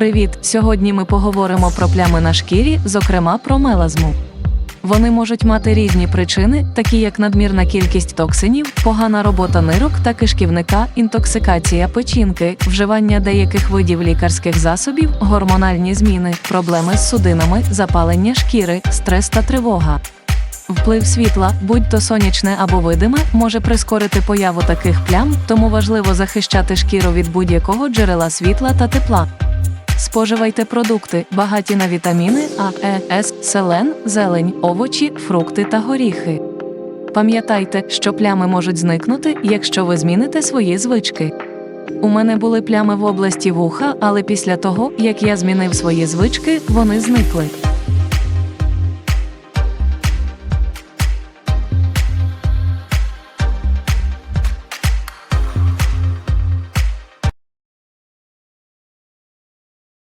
Привіт! Сьогодні ми поговоримо про плями на шкірі, зокрема про мелазму. Вони можуть мати різні причини, такі як надмірна кількість токсинів, погана робота нирок та кишківника, інтоксикація печінки, вживання деяких видів лікарських засобів, гормональні зміни, проблеми з судинами, запалення шкіри, стрес та тривога. Вплив світла, будь-то сонячне або видиме, може прискорити появу таких плям, тому важливо захищати шкіру від будь-якого джерела світла та тепла. Споживайте продукти, багаті на вітаміни А, Е, С, селен, зелень, овочі, фрукти та горіхи. Пам'ятайте, що плями можуть зникнути, якщо ви зміните свої звички. У мене були плями в області вуха, але після того, як я змінив свої звички, вони зникли.